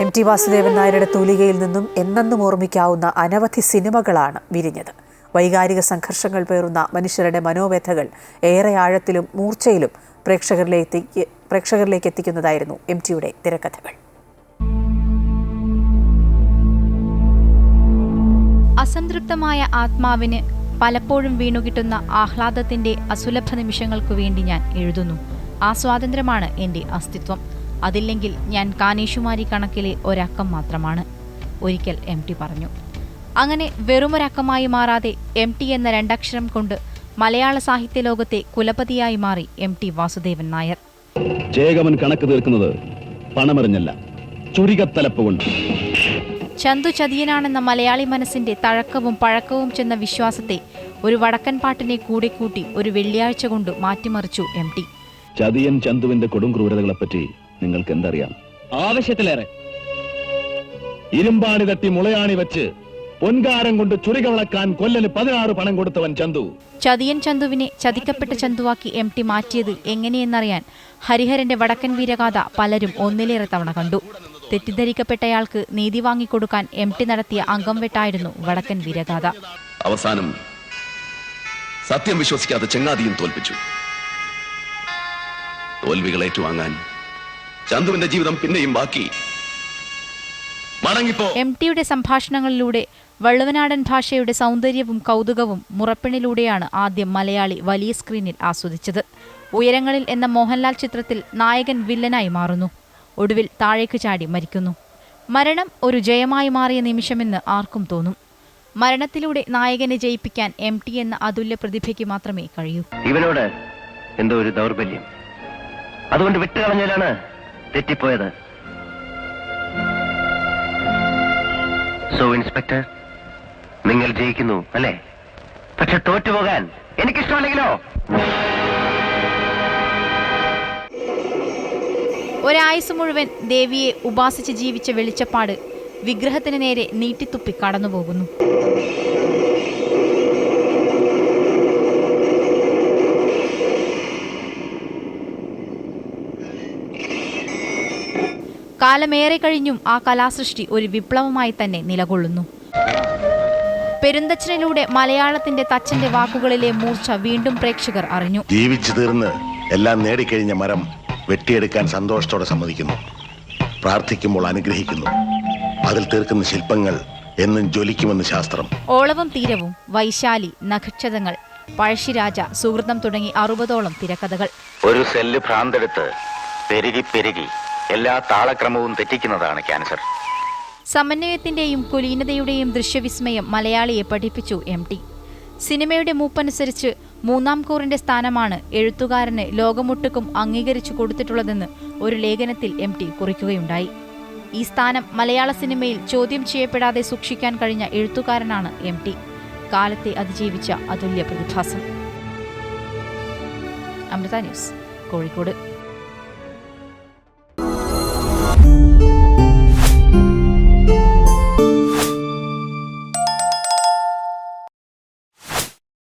M T Vasudevan നായരുടെ തൂലികയിൽ നിന്നും എന്നെന്നും ഓർമ്മിക്കാവുന്ന അനവധി സിനിമകളാണ് വിരിഞ്ഞത്. വൈകാരിക സംഘർഷങ്ങൾ പേറുന്ന മനുഷ്യരുടെ മനോവ്യഥകൾ ഏറെ ആഴത്തിലും മൂർച്ചയിലും പ്രേക്ഷകരിലേക്ക് പ്രേക്ഷകരിലേക്ക് എത്തിക്കുന്നതായിരുന്നു എം ടിയുടെ തിരക്കഥകൾ. അസംതൃപ്തമായ ആത്മാവിന് പലപ്പോഴും വീണുകിട്ടുന്ന ആഹ്ലാദത്തിന്റെ അസുലഭ നിമിഷങ്ങൾക്കു വേണ്ടി ഞാൻ എഴുതുന്നു. ആ സ്വാതന്ത്ര്യമാണ് എന്റെ അസ്തിത്വം. അതില്ലെങ്കിൽ ഞാൻ കാനേഷുമാരി കണക്കിലെ ഒരക്കം മാത്രമാണ് ഒരിക്കൽ എം ടി പറഞ്ഞു. അങ്ങനെ വെറുമൊരക്കമായി മാറാതെ എം ടി എന്ന രണ്ടക്ഷരം കൊണ്ട് മലയാള സാഹിത്യ ലോകത്തെ കുലപതിയായി മാറി എം ടി വാസുദേവൻ നായർ. ജയകമൻ കണക്ക് തീർക്കുന്നത് പണമെറിഞ്ഞല്ല ചുരികത്തലപ്പ് കൊണ്ട്. ചന്തു ചതിയനാണെന്ന മലയാളി മനസ്സിന്റെ തഴക്കവും പഴക്കവും ചെന്ന വിശ്വാസത്തെ ഒരു വടക്കൻ പാട്ടിനെ കൂടെ കൂട്ടി ഒരു വെള്ളിയാഴ്ച കൊണ്ട് മാറ്റിമറിച്ചു എം ടി. ചതിയൻ ചന്തുവിന്റെ കൊടും ക്രൂരതകളെപ്പറ്റി നിങ്ങൾക്ക് എന്തറിയാം ആവശ്യത്തിലേറെ. ഇരുമ്പാണി തട്ടി മുളയാണി വെച്ച് പൊൻകാരം കൊണ്ട് ചുരിക വിളക്കാൻ കൊല്ലന് പതിനാറ് പണം കൊടുത്തവൻ ചന്തു. ചതിയൻ ചന്തുവിനെ ചതിക്കപ്പെട്ട ചന്തുവാക്കി എം ടി മാറ്റിയത് എങ്ങനെയെന്നറിയാൻ ഹരിഹരന്റെ വടക്കൻ വീരഗാഥ പലരും ഒന്നിലേറെ തവണ കണ്ടു. തെറ്റിദ്ധരിക്കപ്പെട്ടയാൾക്ക് നീതി വാങ്ങിക്കൊടുക്കാൻ എം ടി നടത്തിയ അംഗം വെട്ടായിരുന്നു വടക്കൻ വീരഗാഥ. അവസാനം സത്യം വിശ്വസിക്കാതെ ചെങ്ങാതിയും തോൽപ്പിച്ചു. തോൽവികൾ ഏറ്റുവാങ്ങാൻ ചന്തുവിന്റെ ജീവിതം പിന്നെയും ബാക്കി. മടങ്ങിപ്പോ എം ടിയുടെ സംഭാഷണങ്ങളിലൂടെ വള്ളുവനാടൻ ഭാഷയുടെ സൗന്ദര്യവും കൗതുകവും മുറപ്പിണിലൂടെയാണ് ആദ്യം മലയാളി വലിയ സ്ക്രീനിൽ ആസ്വദിച്ചത്. ഉയരങ്ങളിൽ എന്ന മോഹൻലാൽ ചിത്രത്തിൽ നായകൻ വില്ലനായി മാറുന്നു. ഒടുവിൽ താഴേക്ക് ചാടി മരിക്കുന്നു. മരണം ഒരു ജയമായി മാറിയ നിമിഷമെന്ന് ആർക്കും തോന്നും. മരണത്തിലൂടെ നായകനെ ജയിപ്പിക്കാൻ എം ടി എന്ന അതുല്യ പ്രതിഭയ്ക്ക് മാത്രമേ കഴിയൂ. ഇവനോട് എന്തോ ഒരു ദൗർബല്യം. അതുകൊണ്ട് വിട്ടുകളഞ്ഞാലാണ് തെറ്റിപ്പോയത്. സോ ഇൻസ്പെക്ടർ നിങ്ങൾ ജയിക്കുന്നു അല്ലേ? പക്ഷെ തോറ്റുപോകാൻ എനിക്കിഷ്ടമല്ലെങ്കിലോ? ഒരായുസ് മുഴുവൻ ദേവിയെ ഉപാസിച്ച് ജീവിച്ച വെളിച്ചപ്പാട് വിഗ്രഹത്തിന് നേരെ നീട്ടിത്തുപ്പി കടന്നുപോകുന്നു. കാലമേറെ കഴിഞ്ഞും ആ കലാസൃഷ്ടി ഒരു വിപ്ലവമായി തന്നെ നിലകൊള്ളുന്നു. പെരുന്തച്ഛനിലൂടെ മലയാളത്തിന്റെ തച്ചന്റെ വാക്കുകളിലെ മൂർച്ച വീണ്ടും പ്രേക്ഷകർ അറിഞ്ഞു. ജീവിച്ചു തീർന്ന് എല്ലാം നേടിക്കഴിഞ്ഞ മരം വെട്ടിയെടുക്കാൻ സന്തോഷത്തോടെ സമ്മതിക്കുന്നു. പ്രാർത്ഥിക്കുമ്പോൾ അനുഗ്രഹിക്കുന്നു. അതിൽ തീർക്കുന്ന ശില്പങ്ങൾ എന്നും ജ്വലിക്കുമെന്ന് ശാസ്ത്രം. ഓളവും തീരവും വൈശാലി നഖക്ഷതങ്ങൾ പഴശ്ശിരാജ സുഹൃതം തുടങ്ങി അറുപതോളം തിരക്കഥകൾ. ഒരു സെല്ല് ഭ്രാന്തെടുത്ത് പെരുകി പെരുകി എല്ലാ താളക്രമവും തെറ്റിക്കുന്നതാണ് ക്യാൻസർ. സമന്വയത്തിന്റെയും കുലീനതയുടെയും ദൃശ്യവിസ്മയം മലയാളിയെ പഠിപ്പിച്ചു എം ടി. സിനിമയുടെ മൂപ്പനുസരിച്ച് മൂന്നാം കൂറിന്റെ സ്ഥാനമാണ് എഴുത്തുകാരന് ലോകമൊട്ടുക്കും അംഗീകരിച്ചു കൊടുത്തിട്ടുള്ളതെന്ന് ഒരു ലേഖനത്തിൽ എം ടി കുറിക്കുകയുണ്ടായി. ഈ സ്ഥാനം മലയാള സിനിമയിൽ ചോദ്യം ചെയ്യപ്പെടാതെ സൂക്ഷിക്കാൻ കഴിഞ്ഞ എഴുത്തുകാരനാണ് എം ടി. കാലത്തെ അതിജീവിച്ച അതുല്യ പ്രതിഭാസം. അമൃത ന്യൂസ് കോഴിക്കോട്.